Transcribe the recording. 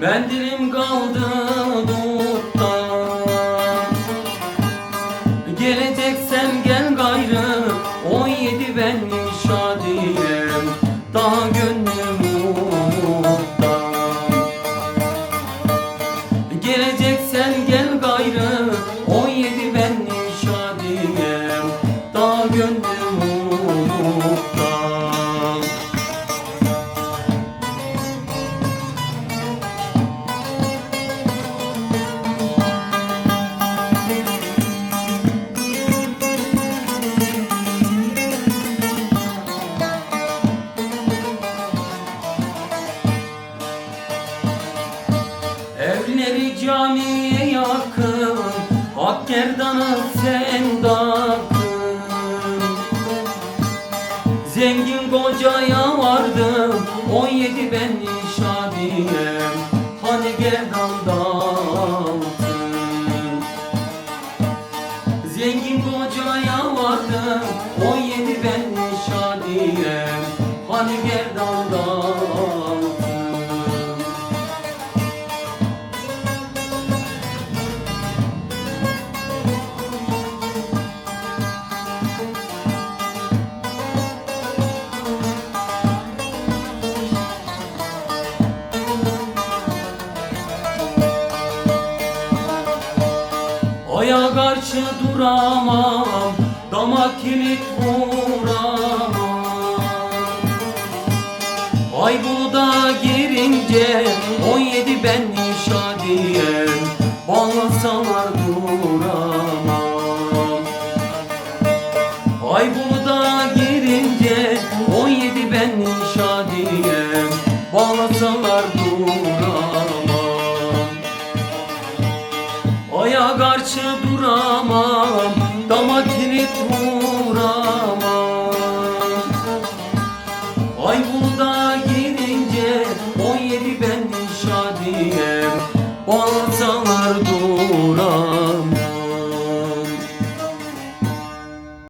Mendilim kaldı dutta Geleceksen gel gayrı 17 benim şadiyem Daha camiye yakın Hak gerdanı sendakın Zengin kocaya vardım 17 ben şadiyem Hani gerdanda altın Zengin kocaya vardım 17 ben Aya karşı duramam Dama kilit vuramam. Ay buda girince 17 ben şadiyem Bağlasalar duramam. Ay buda girince 17 ben şadiyem Bağlasalar duramam Aya karşı duramam Dama kilit vuramam